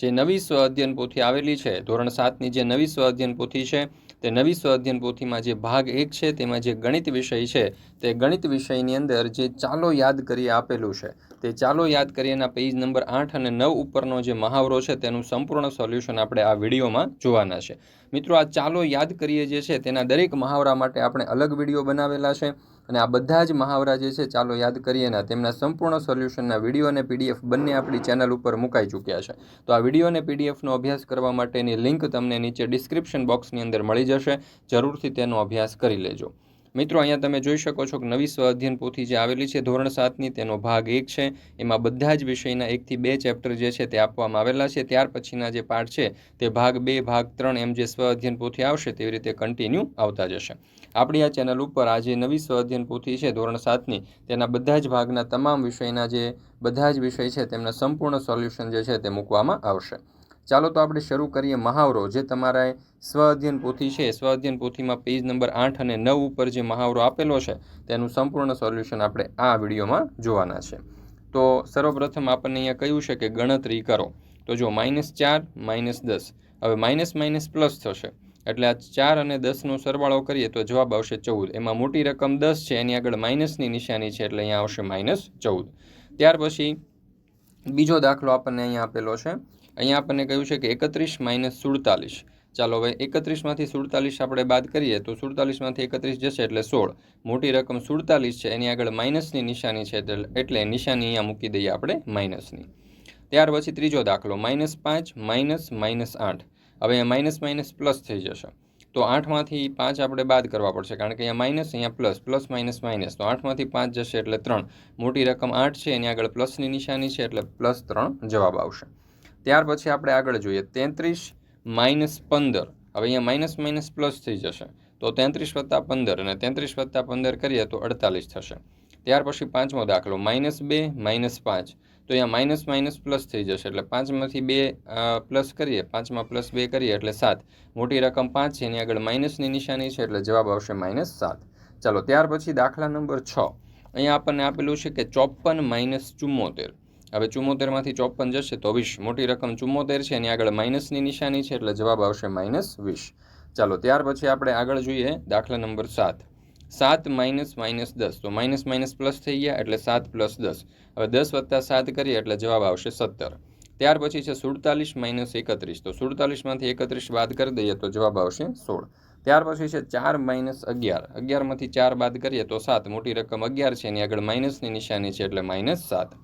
જે નવી સ્વ અધ્યયન પોથી આવેલી છે, ધોરણ સાતની જે નવી સ્વ અધ્યયન પોથી છે, તે નવી સ્વ અધ્યયન પોથીમાં જે ભાગ એક છે, તેમાં જે ગણિત વિષય છે, તે ગણિત વિષયની અંદર જે ચાલો યાદ કરીએ આપેલું છે, તે ચાલો યાદ કરીએના પેજ નંબર આઠ અને નવ ઉપરનો જે મહાવરો છે, તેનું સંપૂર્ણ સોલ્યુશન આપણે આ વિડીયોમાં જોવાના છે. મિત્રો, આ ચાલો યાદ કરીએ જે છે, તેના દરેક મહાવરા માટે આપણે અલગ વીડિયો બનાવેલા છે. અને આ બધા જ મહાવરા જે છે, ચાલો યાદ કરીએ કરીએના તેમના સંપૂર્ણ સોલ્યુશનના વીડિયો અને પીડીએફ બંને આપણી ચેનલ ઉપર મુકાઈ ચૂક્યા છે. તો આ વીડિયો અને પીડીએફનો અભ્યાસ કરવા માટેની લિંક તમને નીચે ડિસ્ક્રિપ્શન બોક્સની અંદર મળી જશે. જરૂરથી તેનો અભ્યાસ કરી લેજો. મિત્રો, અહીંયા તમે જોઈ શકો છો કે નવી સ્વ અધ્યયન પોથી જે આવેલી છે, ધોરણ સાતની, તેનો ભાગ એક છે. એમાં બધા જ વિષયના એકથી બે ચેપ્ટર જે છે તે આપવામાં આવેલા છે. ત્યાર પછીના જે પાઠ છે તે ભાગ બે, ભાગ ત્રણ એમ જે સ્વ અધ્યયન પોથી આવશે તેવી રીતે કન્ટિન્યુ આવતા જશે. આપણી આ ચેનલ ઉપર આ જે નવી સ્વ અધ્યયન પોથી છે, ધોરણ સાતની, તેના બધા જ ભાગના તમામ વિષયના જે બધા જ વિષય છે, તેમના સંપૂર્ણ સોલ્યુશન જે છે તે મૂકવામાં આવશે. ચાલો તો આપણે શરૂ કરીએ મહાવરો, જે તમારા સ્વ અધ્યયન પોથી છે. સ્વ અધ્યયન પોથીમાં પેજ નંબર આઠ અને નવ ઉપર જે મહાવરો આપેલો છે, તેનું સંપૂર્ણ સોલ્યુશન આપણે આ વિડીયોમાં જોવાના છે. તો સર્વપ્રથમ આપણને અહીંયા કહ્યું છે કે ગણતરી કરો. તો જો માઇનસ ચાર માઇનસ દસ. હવે માઇનસ માઇનસ પ્લસ થશે. એટલે આ ચાર અને દસનો સરવાળો કરીએ તો જવાબ આવશે ચૌદ. એમાં મોટી રકમ દસ છે, એની આગળ માઇનસની નિશાની છે, એટલે અહીંયા આવશે માઇનસ ચૌદ. ત્યાર પછી બીજો દાખલો આપણને અહીંયા આપેલો છે. અહીંયા આપણને કહ્યું છે કે એકત્રીસ માઇનસ સુડતાલીસ. ચાલો હવે એકત્રીસમાંથી સુડતાલીસ આપણે બાદ કરીએ તો સુડતાલીસમાંથી એકત્રીસ જશે એટલે સોળ. મોટી રકમ સુડતાલીસ છે, એની આગળ માઇનસની નિશાની છે એટલે નિશાની અહીંયા મૂકી દઈએ આપણે માઇનસની. ત્યાર પછી ત્રીજો દાખલો, માઇનસ પાંચ, માઇનસ માઇનસ આઠ. હવે અહીંયા માઇનસ માઇનસ પ્લસ થઈ જશે. તો આઠમાંથી પાંચ આપણે બાદ કરવા પડશે, કારણ કે અહીંયા માઇનસ, અહીંયા પ્લસ પ્લસ માઇનસ માઇનસ. તો આઠમાંથી પાંચ જશે એટલે ત્રણ. મોટી રકમ આઠ છે, એની આગળ પ્લસની નિશાની છે એટલે પ્લસ ત્રણ જવાબ આવશે. ત્યાર પછી આપણે આગળ જોઈએ. તેત્રીસ માઇનસ પંદર. હવે અહીંયા માઇનસ માઇનસ પ્લસ થઈ જશે. તો તેત્રીસ વત્તા પંદર અને તેત્રીસ વત્તા પંદર કરીએ તો અડતાલીસ થશે. ત્યાર પછી પાંચમો દાખલો, માઇનસ બે, માઇનસ પાંચ. તો અહીંયા માઇનસ માઇનસ પ્લસ થઈ જશે એટલે પાંચમાંથી બે પ્લસ કરીએ. પાંચમાં પ્લસ બે કરીએ એટલે સાત. મોટી રકમ પાંચ છે, એની આગળ માઇનસની નિશાની છે એટલે જવાબ આવશે માઇનસ સાત. ચાલો, ત્યાર પછી દાખલા નંબર છ. અહીંયા આપણને આપેલું છે કે ચોપન માઇનસ ચુમ્મોતેર. હવે ચુમ્મોતેરમાંથી ચોપન જશે તો વીસ. મોટી રકમ ચુમ્મોતેર છે, એની આગળ માઇનસની નિશાની છે, એટલે જવાબ આવશે માઇનસ વીસ. ચાલો, ત્યાર પછી આપણે આગળ જોઈએ દાખલા નંબર સાત. સાત માઇનસ માઇનસ દસ. તો માઇનસ માઇનસ પ્લસ થઈ ગયા, એટલે સાત પ્લસ દસ. હવે દસ વત્તા સાત કરીએ, એટલે જવાબ આવશે સત્તર. ત્યાર પછી છે સુડતાલીસ માઇનસ એકત્રીસ. તો સુડતાલીસમાંથી એકત્રીસ બાદ કરી દઈએ તો જવાબ આવશે સોળ. ત્યાર પછી છે ચાર માઇનસ અગિયાર. અગિયારમાંથી ચાર બાદ કરીએ તો સાત. મોટી રકમ અગિયાર છે, એની આગળ માઇનસની નિશાની છે, એટલે માઇનસ સાત.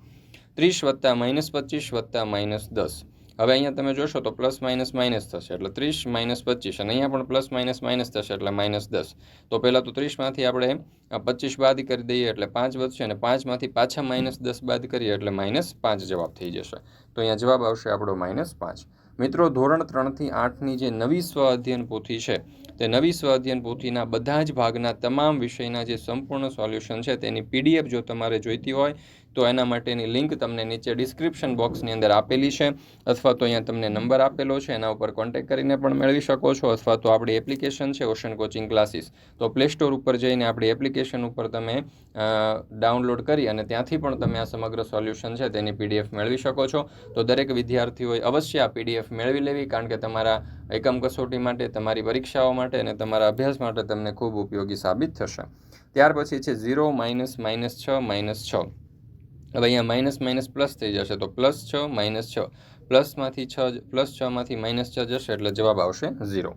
ત્રીસ વત્તા માઇનસ પચીસ વત્તા માઇનસ દસ. હવે અહીંયા તમે જોશો તો પ્લસ માઇનસ માઇનસ થશે, એટલે ત્રીસ માઇનસ પચીસ, અને અહીંયા પણ પ્લસ માઇનસ માઇનસ થશે, એટલે માઇનસ દસ. તો પહેલાં તો ત્રીસમાંથી આપણે પચીસ બાદ કરી દઈએ એટલે પાંચ વધશે, અને પાંચમાંથી પાછા માઇનસ દસ બાદ કરીએ એટલે માઇનસ પાંચ જવાબ થઈ જશે. તો અહીંયા જવાબ આવશે આપણો માઇનસ પાંચ. મિત્રો, ધોરણ ત્રણથી આઠની જે નવી સ્વ અધ્યયન પોથી છે, તે નવી સ્વ અધ્યયન પોથીના બધા જ ભાગના તમામ વિષયના જે સંપૂર્ણ સોલ્યુશન છે, તેની પીડીએફ જો તમારે જોઈતી હોય તો એના માટેની લિંક તમને નીચે ડિસ્ક્રિપ્શન બોક્સની અંદર આપેલી છે, અથવા તો અહીંયા તમને નંબર આપેલો છે, એના ઉપર કોન્ટેક્ટ કરીને પણ મેળવી શકો છો, અથવા તો આપણી એપ્લિકેશન છે ઓશન કોચિંગ ક્લાસીસ તો પ્લે સ્ટોર ઉપર જઈને આપણી એપ્લિકેશન ઉપર તમે ડાઉનલોડ કરી અને ત્યાંથી પણ તમે આ સમગ્ર સોલ્યુશન છે, તેની પીડીએફ મેળવી શકો છો. તો દરેક વિદ્યાર્થીઓએ અવશ્ય આ પીડીએફ મેળવી લેવી, કારણ કે તમારા એકમ કસોટી માટે, તમારી પરીક્ષાઓ માટે અને તમારા અભ્યાસ માટે તમને ખૂબ ઉપયોગી સાબિત થશે. ત્યાર પછી છે ઝીરો માઇનસ માઇનસ છ માઇનસ છ. હવે અહીંયા માઇનસ માઇનસ પ્લસ થઈ જશે. તો પ્લસ છ માઇનસ છ. પ્લસમાંથી છ પ્લસ છમાંથી માઇનસ છ જશે એટલે જવાબ આવશે ઝીરો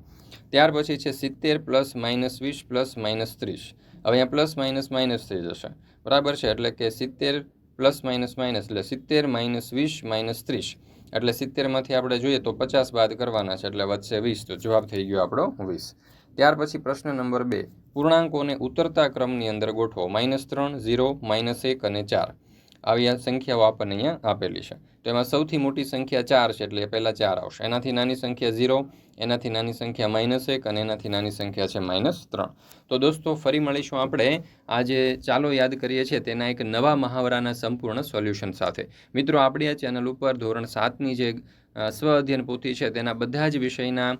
ત્યાર પછી છે સિત્તેર પ્લસ માઇનસ વીસ પ્લસ માઇનસ ત્રીસ. હવે અહીંયા પ્લસ માઇનસ માઇનસ થઈ જશે. બરાબર છે? એટલે કે સિત્તેર પ્લસ માઇનસ માઇનસ એટલે સિત્તેર માઇનસ વીસ માઇનસ ત્રીસ. એટલે સિત્તેરમાંથી આપણે જોઈએ તો પચાસ બાદ કરવાના છે એટલે વધશે વીસ. તો જવાબ થઈ ગયો આપણો વીસ. ત્યાર પછી પ્રશ્ન નંબર બે. પૂર્ણાંકોને ઉતરતા ક્રમની અંદર ગોઠવો. માઇનસ ત્રણ ઝીરો માઇનસ એક અને ચાર. આવી આ સંખ્યાઓ આપણને અહીંયા આપેલી છે. તો એમાં સૌથી મોટી સંખ્યા ચાર છે, એટલે પહેલાં ચાર આવશે. એનાથી નાની સંખ્યા ઝીરો એનાથી નાની સંખ્યા માઇનસ એક અને એનાથી નાની સંખ્યા છે માઇનસ ત્રણ. તો દોસ્તો, ફરી મળીશું આપણે. આજે ચાલો યાદ કરીએ છીએ તેના એક નવા મહાવરાના સંપૂર્ણ સોલ્યુશન સાથે. મિત્રો, આપણી આ ચેનલ ઉપર ધોરણ સાતની જે સ્વ અધ્યયન પોથી છે, તેના બધા જ વિષયના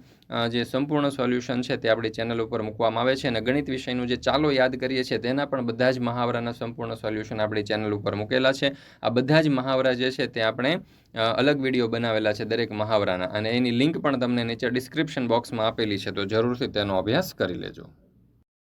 જે સંપૂર્ણ સોલ્યુશન છે તે આપણી ચેનલ ઉપર મૂકવામાં આવે છે અને ગણિત વિષયનું જે ચાલો યાદ કરીએ છીએ તેના પણ બધા જ મહાવરાના સંપૂર્ણ સોલ્યુશન આપણી ચેનલ ઉપર મૂકેલા છે. આ બધા જ મહાવરા જે છે તે આપણે અ, અલગ વીડિયો બનાવેલા છે દરેક મહાવરાના. અને એની લિંક પણ તમને નીચે ડિસ્ક્રિપ્શન બોક્સમાં આપેલી છે તો જરૂરથી તેનો અભ્યાસ કરી લેજો.